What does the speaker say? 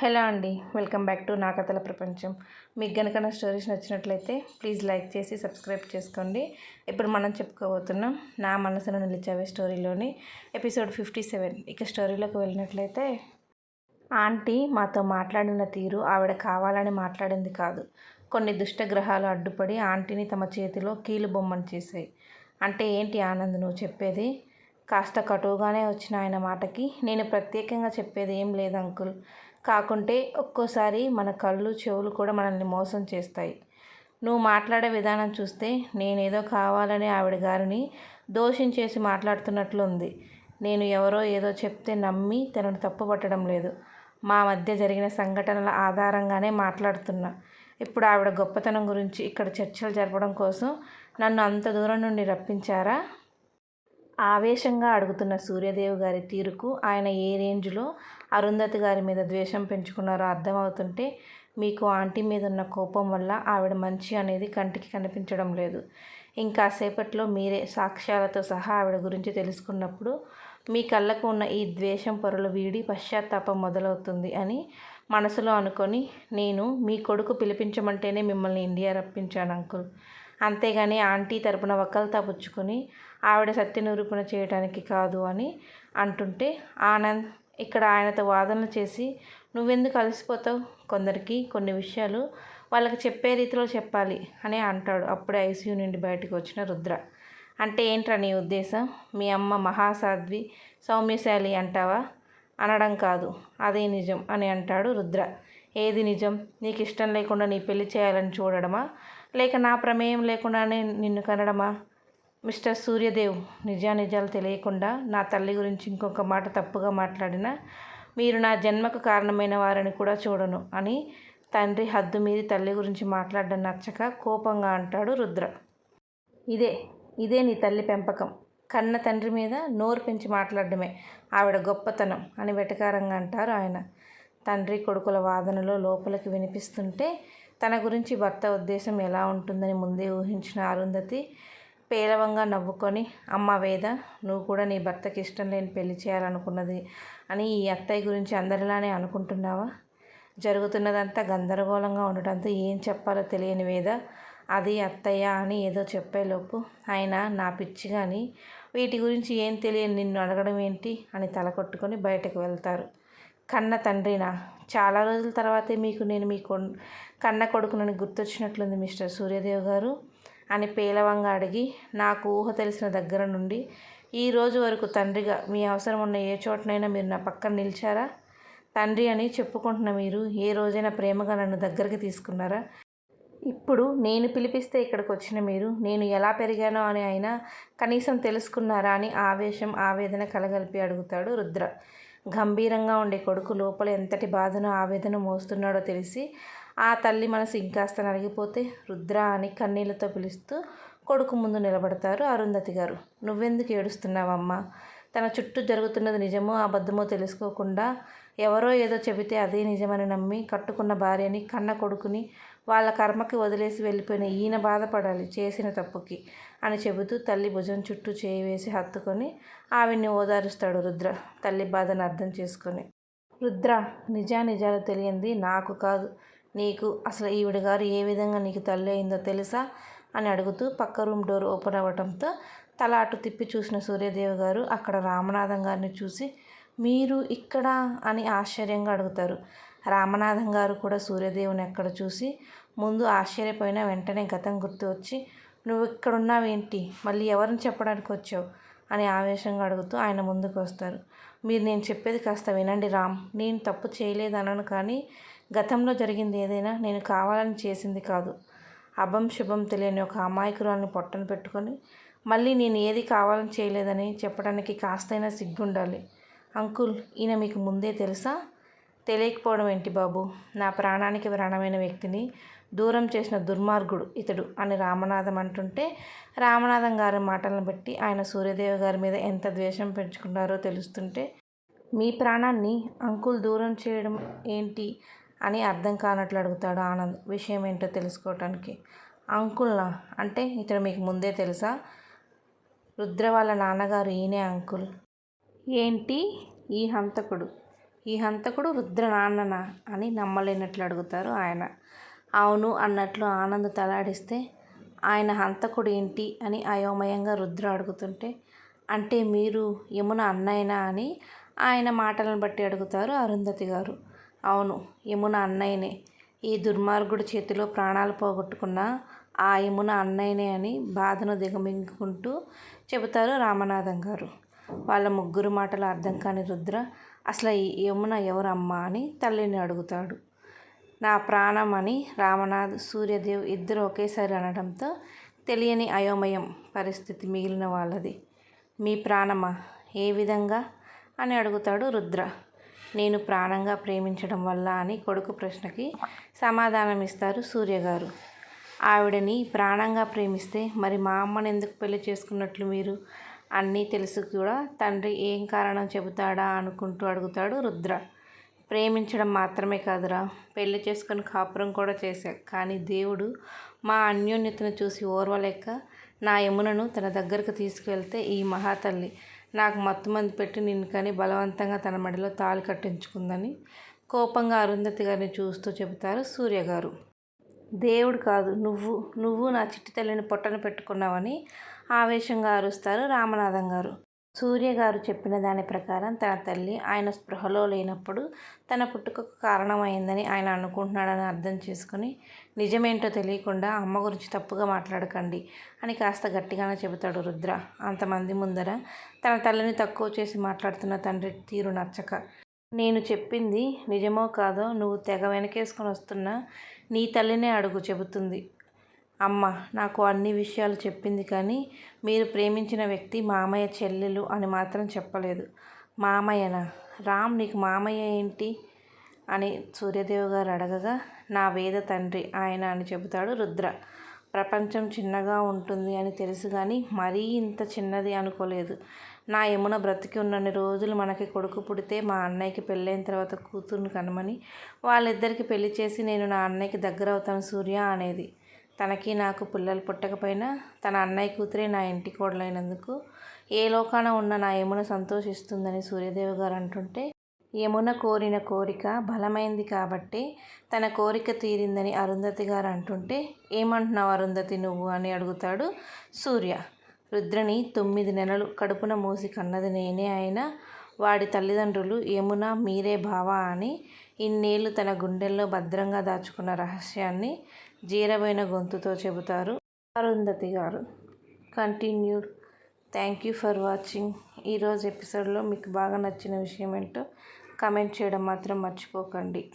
Hello అండి welcome back to నా కథల ప్రపంచం. మీకు గనుక నా స్టోరీస్ నచ్చినట్లయితే ప్లీజ్ లైక్ చేసి సబ్స్క్రైబ్ చేసుకోండి. ఇప్పుడు మనం చెప్పుకోబోతున్నాం నా మనసును నిలిచావే స్టోరీలోని ఎపిసోడ్ ఫిఫ్టీ సెవెన్. ఇక స్టోరీలోకి వెళ్ళినట్లయితే ఆంటీ మాతో మాట్లాడిన తీరు ఆవిడ కావాలని మాట్లాడింది కాదు. కొన్ని దుష్టగ్రహాలు అడ్డుపడి ఆంటీని తమ చేతిలో కీలు బొమ్మను చేశాయి. అంటే ఏంటి ఆనంద్ నువ్వు చెప్పేది? కాస్త కటువుగానే వచ్చిన ఆయన మాటకి నేను ప్రత్యేకంగా చెప్పేది ఏం లేదు అంకుల్. కాకుంటే ఒక్కోసారి మన కళ్ళు చెవులు కూడా మనల్ని మోసం చేస్తాయి. నువ్వు మాట్లాడే విధానం చూస్తే నేనేదో కావాలని ఆవిడ గారిని దోషించేసి మాట్లాడుతున్నట్లు ఉంది. నేను ఎవరో ఏదో చెప్తే నమ్మి తనను తప్పుపట్టడం లేదు. మా మధ్య జరిగిన సంఘటనల ఆధారంగానే మాట్లాడుతున్నా. ఇప్పుడు ఆవిడ గొప్పతనం గురించి ఇక్కడ చర్చలు జరపడం కోసం నన్ను అంత దూరం నుండి రప్పించారా? ఆవేశంగా అడుగుతున్న సూర్యదేవ్ గారి తీరుకు ఆయన ఏ రేంజ్లో అరుంధతి గారి మీద ద్వేషం పెంచుకున్నారో అర్థమవుతుంటే మీకు ఆంటీ మీద ఉన్న కోపం వల్ల ఆవిడ మంచి అనేది కంటికి కనిపించడం లేదు. ఇంకాసేపట్లో మీరే సాక్ష్యాలతో సహా ఆవిడ గురించి తెలుసుకున్నప్పుడు మీ కళ్ళకు ఉన్న ఈ ద్వేషం పొరలు వీడి పశ్చాత్తాపం మొదలవుతుంది అని మనసులో అనుకొని నేను మీ కొడుకు పిలిపించమంటేనే మిమ్మల్ని ఇండియా రప్పించాను అంకుల్. అంతేగాని ఆంటీ తరపున వకల్తా పుచ్చుకొని ఆవిడ సత్య నిరూపణ చేయడానికి కాదు అని అంటుంటే ఆనంద్ ఇక్కడ ఆయనతో వాదనలు చేసి నువ్వెందుకు అలసిపోతావు? కొందరికి కొన్ని విషయాలు వాళ్ళకి చెప్పే రీతిలో చెప్పాలి అని అంటాడు. అప్పుడే ఐసీయూ నుండి బయటకు వచ్చిన రుద్ర. అంటే ఏంట్రా నీ ఉద్దేశం? మీ అమ్మ మహాసాధ్వి సౌమ్యశాలి అంటావా? అనడం కాదు అదే నిజం అని అంటాడు రుద్ర. ఏది నిజం? నీకు ఇష్టం లేకుండా నీ పెళ్ళి చేయాలని చూడడమా? లేక నా ప్రమేయం లేకుండానే నిన్ను కనడమా? మిస్టర్ సూర్యదేవ్ నిజానిజాలు తెలియకుండా నా తల్లి గురించి ఇంకొక మాట తప్పుగా మాట్లాడినా మీరు నా జన్మకు కారణమైన వారిని కూడా చూడను అని తండ్రి హద్దు మీరి తల్లి గురించి మాట్లాడడం నచ్చక కోపంగా అంటాడు రుద్ర. ఇదే ఇదే నీ తల్లి పెంపకం. కన్న తండ్రి మీద నోరు పెంచి మాట్లాడడమే ఆవిడ గొప్పతనం అని వెటకారంగా అంటారు ఆయన. తండ్రి కొడుకుల వాదనలో లోపలికి వినిపిస్తుంటే తన గురించి భర్త ఉద్దేశం ఎలా ఉంటుందని ముందే ఊహించిన అరుంధతి పేలవంగా నవ్వుకొని అమ్మ వేద నువ్వు కూడా నీ భర్తకి ఇష్టం లేని పెళ్ళి చేయాలనుకున్నది అని ఈ అత్తయ్య గురించి అందరిలానే అనుకుంటున్నావా? జరుగుతున్నదంతా గందరగోళంగా ఉండటంతో ఏం చెప్పాలో తెలియని వేద అది అత్తయ్య అని ఏదో చెప్పేలోపు ఆయన నా పిచ్చి కానీ వీటి గురించి ఏం తెలియని నిన్ను అడగడం ఏంటి? అని తల కొట్టుకొని బయటకు వెళ్తారు. కన్న తండ్రినా? చాలా రోజుల తర్వాతే మీకు నేను మీ కన్న కొడుకునని గుర్తొచ్చినట్లుంది మిస్టర్ సూర్యదేవ్ గారు. అని పేలవంగా అడిగి నాకు ఊహ తెలిసిన దగ్గర నుండి ఈ రోజు వరకు తండ్రిగా మీ అవసరం ఉన్న ఏ చోటనైనా మీరు నా పక్కన నిలిచారా? తండ్రి అని చెప్పుకుంటున్న మీరు ఏ రోజైనా ప్రేమగా నన్ను దగ్గరికి తీసుకున్నారా? ఇప్పుడు నేను పిలిపిస్తే ఇక్కడికి వచ్చిన మీరు నేను ఎలా పెరిగానో అని అయినా కనీసం తెలుసుకున్నారా? అని ఆవేశం ఆవేదన కలగలిపి అడుగుతాడు రుద్ర. గంభీరంగా ఉండే కొడుకు లోపల ఎంతటి బాధను ఆవేదన మోస్తున్నాడో తెలిసి ఆ తల్లి మనసు ఇంకాస్త నలిగిపోతే రుద్ర అని కన్నీళ్ళతో పిలుస్తూ కొడుకు ముందు నిలబడతారు అరుంధతి గారు. నువ్వెందుకు ఏడుస్తున్నావమ్మా? తన చుట్టూ జరుగుతున్నది నిజమో అబద్ధమో తెలుసుకోకుండా ఎవరో ఏదో చెబితే అదే నిజమని నమ్మి కట్టుకున్న భార్యని కన్న కొడుకుని వాళ్ళ కర్మకి వదిలేసి వెళ్ళిపోయిన ఈయన బాధపడాలి చేసిన తప్పుకి అని చెబుతూ తల్లి భుజం చుట్టూ చేయి వేసి హత్తుకొని ఆవిడ్ని ఓదారుస్తాడు రుద్ర తల్లి బాధను అర్థం చేసుకొని. రుద్ర నిజానిజాలు తెలియంది నాకు కాదు. నీకు అసలు ఈవిడ గారు ఏ విధంగా నీకు తల్లి అయిందో తెలుసా? అని అడుగుతూ పక్క రూమ్ డోర్ ఓపెన్ అవ్వటంతో తల అటు తిప్పి చూసిన సూర్యదేవ్ గారు అక్కడ రామనాథం గారిని చూసి మీరు ఇక్కడ? అని ఆశ్చర్యంగా అడుగుతారు. రామనాథం గారు కూడా సూర్యదేవుని ఎక్కడ చూసి ముందు ఆశ్చర్యపోయిన వెంటనే గతం గుర్తు వచ్చి నువ్వు ఇక్కడ ఉన్నావేంటి మళ్ళీ ఎవరిని చెప్పడానికి వచ్చావు? అని ఆవేశంగా అడుగుతూ ఆయన ముందుకు వస్తారు. మీరు నేను చెప్పేది కాస్త వినండి రామ్. నేను తప్పు చేయలేదనను కానీ గతంలో జరిగింది ఏదైనా నేను కావాలని చేసింది కాదు. అభం శుభం తెలియని ఒక అమాయకురాల్ని పొట్టను పెట్టుకొని మళ్ళీ నేను ఏది కావాలని చేయలేదని చెప్పడానికి కాస్తైనా సిగ్గుండాలి. అంకుల్ ఈయన మీకు ముందే తెలుసా? తెలియకపోవడం ఏంటి బాబు? నా ప్రాణానికి ప్రాణమైన వ్యక్తిని దూరం చేసిన దుర్మార్గుడు ఇతడు అని రామనాథం అంటుంటే రామనాథం గారి మాటలను బట్టి ఆయన సూర్యదేవ గారి మీద ఎంత ద్వేషం పెంచుకున్నారో తెలుస్తుంటే మీ ప్రాణాన్ని అంకుల్ దూరం చేయడం ఏంటి? అని అర్థం కానట్లు అడుగుతాడు ఆనంద్. విషయం ఏంటో తెలుసుకోవటానికి. అంకుల్నా? అంటే ఇతడు మీకు ముందే తెలుసా? రుద్ర వాళ్ళ నాన్నగారు ఈయనే అంకుల్. ఏంటి? ఈ హంతకుడు? ఈ హంతకుడు రుద్ర నాన్ననా అని నమ్మలేనట్లు అడుగుతారు ఆయన. అవును అన్నట్లు ఆనంద్ తలాడిస్తే ఆయన హంతకుడు ఏంటి అని అయోమయంగా రుద్ర అడుగుతుంటే అంటే మీరు యమున అన్నయ్యనా అని ఆయన మాటలను బట్టి అడుగుతారు అరుంధతి గారు. అవును యమున అన్నయ్యనే. ఈ దుర్మార్గుడి చేతిలో ప్రాణాలు పోగొట్టుకున్న ఆ యమున అన్నయ్యనే అని బాధను దిగమింగుకుంటూ చెబుతారు రామనాథం గారు. వాళ్ళ ముగ్గురు మాటలు అర్థం కాని రుద్ర అసలు ఈ యమున ఎవరమ్మా అని తల్లిని అడుగుతాడు. నా ప్రాణం అని రామనాథ్ సూర్యదేవ్ ఇద్దరు ఒకేసారి అనడంతో తెలియని అయోమయం పరిస్థితి మిగిలిన వాళ్ళది. మీ ప్రాణమా? ఏ విధంగా? అని అడుగుతాడు రుద్ర. నేను ప్రాణంగా ప్రేమించడం వల్ల అని కొడుకు ప్రశ్నకి సమాధానం ఇస్తారు సూర్యగారు. ఆవిడని ప్రాణంగా ప్రేమిస్తే మరి మా అమ్మని ఎందుకు పెళ్ళి చేసుకున్నట్లు మీరు? అన్నీ తెలుసు కూడా. తండ్రి ఏం కారణం చెబుతాడా అనుకుంటూ అడుగుతాడు రుద్ర. ప్రేమించడం మాత్రమే కాదురా. పెళ్ళి చేసుకుని కాపురం కూడా చేశా కానీ దేవుడు మా అన్యోన్యతను చూసి ఓర్వలేక నా యమునను తన దగ్గరకు తీసుకువెళ్తే ఈ మహాతల్లి నాకు మత్తుమంది పెట్టి నిన్ను కానీ బలవంతంగా తన మడిలో తాళి కట్టించుకుందని కోపంగా అరుంధతి గారిని చూస్తూ చెబుతారు సూర్యగారు. దేవుడు కాదు నువ్వు. నువ్వు నా చిట్టి తల్లిని పొట్టన పెట్టుకున్నావని ఆవేశంగా అరుస్తారు రామనాథం గారు. సూర్య గారు చెప్పిన దాని ప్రకారం తన తల్లి ఆయన స్పృహలో లేనప్పుడు తన పుట్టుకకు కారణమైందని ఆయన అనుకుంటున్నాడని అర్థం చేసుకుని నిజమేంటో తెలియకుండా అమ్మ గురించి తప్పుగా మాట్లాడకండి అని కాస్త గట్టిగానే చెబుతాడు రుద్ర. అంతమంది ముందర తన తల్లిని తక్కువ చేసి మాట్లాడుతున్న తండ్రి తీరు నచ్చక. నేను చెప్పింది నిజమో కాదో నువ్వు తెగ వెనకేసుకొని వస్తున్న నీ తల్లినే అడుగు చెబుతుంది. అమ్మ నాకు అన్ని విషయాలు చెప్పింది కానీ మీరు ప్రేమించిన వ్యక్తి మామయ్య చెల్లెలు అని మాత్రం చెప్పలేదు. మామయ్యనా? రామ్ నీకు మామయ్య ఏంటి? అని సూర్యదేవ్ గారు అడగగా నా వేద తండ్రి ఆయన అని చెబుతాడు రుద్ర. ప్రపంచం చిన్నగా ఉంటుంది అని తెలుసు కానీ మరీ ఇంత చిన్నది అనుకోలేదు. నా యమున బ్రతికి ఉన్నన్ని రోజులు మనకి కొడుకు పుడితే మా అన్నయ్యకి పెళ్ళైన తర్వాత కూతుర్ని కనమని వాళ్ళిద్దరికి పెళ్ళి చేసి నేను నా అన్నయ్యకి దగ్గర అవుతాను సూర్య అనేది. తనకి నాకు పిల్లలు పుట్టకపోయినా తన అన్నయ్య కూతురే నా ఇంటి కోడలైనందుకు ఏ లోకాన ఉన్న నా యమున సంతోషిస్తుందని సూర్యదేవి గారు అంటుంటే యమున కోరిన కోరిక బలమైంది కాబట్టి తన కోరిక తీరిందని అరుంధతి గారు అంటుంటే ఏమంటున్నావు అరుంధతి నువ్వు అని అడుగుతాడు సూర్య. రుద్రని తొమ్మిది నెలలు కడుపున మూసి కన్నది నేనే అయినా వాడి తల్లిదండ్రులు యమున మీరే బావా అని ఇన్నేళ్ళు తన గుండెల్లో భద్రంగా దాచుకున్న రహస్యాన్ని జీరమైన గొంతుతో చెబుతారు Arundhati garu. Continued. Thank you for watching. ఈరోజు ఎపిసోడ్లో మీకు బాగా నచ్చిన విషయం ఏంటో కమెంట్ చేయడం మాత్రం మర్చిపోకండి.